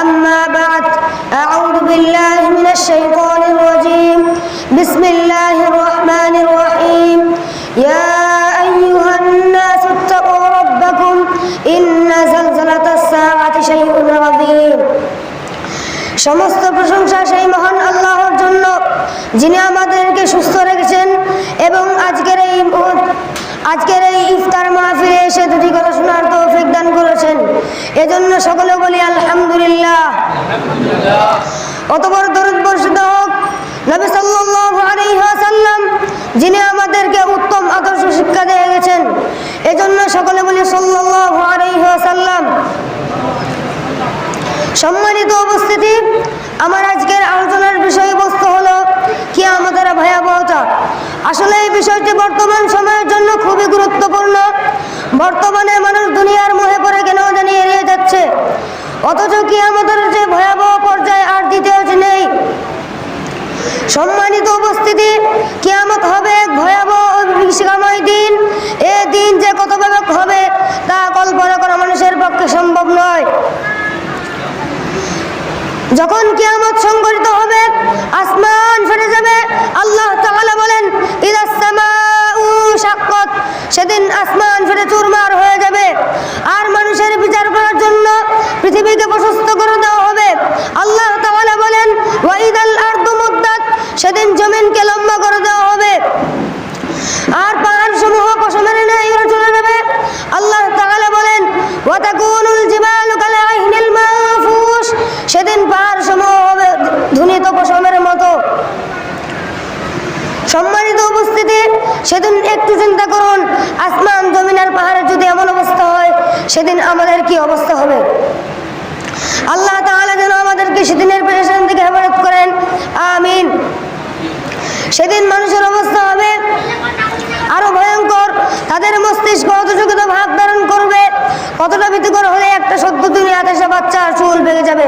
أما بعد أعوذ بالله من الشيطان الرجيم بسم الله الرحمن الرحيم يا أيها الناس اتقوا ربكم إن زلزلة الساعة شيء عظيم সমস্ত প্রশংসা সেই মহান আল্লাহর জন্য যিনি আমাদেরকে সুস্থ রেখেছেন এবং আজকের এই মুহূর্ত- আজকের এই ইফতার মাহফিলে এসে দুটি কথা শোনার তৌফিক দান করেছেন। এজন্য সকলে বলি আলহামদুলিল্লাহ। অতপর দরুদ বর্ষিত হোক, নবী সাল্লাল্লাহু আলাইহি ওয়াসাল্লাম, যিনি আমাদেরকে উত্তম আদর্শ শিক্ষা দিয়ে গেছেন, এজন্য সকলে বলি সাল্লাল্লাহু আলাইহি ওয়াসাল্লাম। সম্মানিত উপস্থিতি, আমার আজকের আলোচনার বিষয়বস্তু হলো কি আমাদের ভয়াবহতা। আসলে এই বিষয়টি বর্তমান সময়ের জন্য খুবই গুরুত্বপূর্ণ। বর্তমানে মানুষ দুনিয়ার মোহে পড়ে কেন জানি এড়িয়ে যাচ্ছে। অথচ কি আমাদের যে ভয়াবহ পর্যায়ে আর দ্বিতীয় নেই। সম্মানিত উপস্থিতি, কিয়ামত হবে এক ভয়াবহ দিন। এ দিন যে কত ব্যাপক হবে তা কল্পনা করা মানুষের পক্ষে সম্ভব নয়। যখন কিয়ামত সংঘটিত হবে, আসমান ফেটে যাবে, আল্লাহ তাআলা বলেন ইদাস সামাউ শাক্কাত সেদিন আসমান ফেটে চুরমার হয়ে যাবে আর মানুষের বিচার করার জন্য পৃথিবীকে প্রশস্ত করে দেওয়া হবে আল্লাহ তাআলা বলেন ওয়াইদাল আরদু মুদ্দাত সেদিন জমিনকে লম্বা করে দেওয়া হবে আর পাহাড় সমূহ পশমের ন্যায় উড়ে চলে যাবে আল্লাহ তাআলা বলেন ওয়াতাকুনুল জিবালু কালাইহিনিল মাহফুস সেদিন পাহাড় সমূহ হবে ধুনিত পশমের মতো। সম্মানিত উপস্থিতি, সেদিন একটু চিন্তা করুন, আসমান জমিন আর পাহাড়ের যদি এমন অবস্থা হয়, সেদিন আমাদের কি অবস্থা হবে? আল্লাহ তাআলা যেন আমাদেরকে সেদিনের পেরেশান থেকে হেফাজত করেন। আমিন। সেদিন মানুষের অবস্থা হবে আরও ভয়ঙ্কর। তাদের মস্তিষ্ক অতযোগ্যতা ভাব ধারণ করবে। কতটা ভীতিকর হলে একটা সদ্য দুনিয়াতে সে বাচ্চা চুল পেকে যাবে।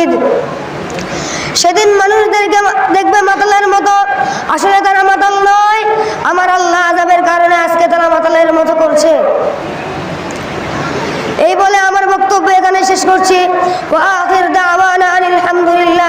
হামিদ সেদিন মানুষদেরকে দেখবে মাতালের মতো। আসলে তারা মাতাল নয়। আমার আল্লাহ আজাবের কারণে আজকে তারা মাতালের মতো করছে। এই বলে আমার বক্তব্য এখানে শেষ করছি। আলহামদুলিল্লাহ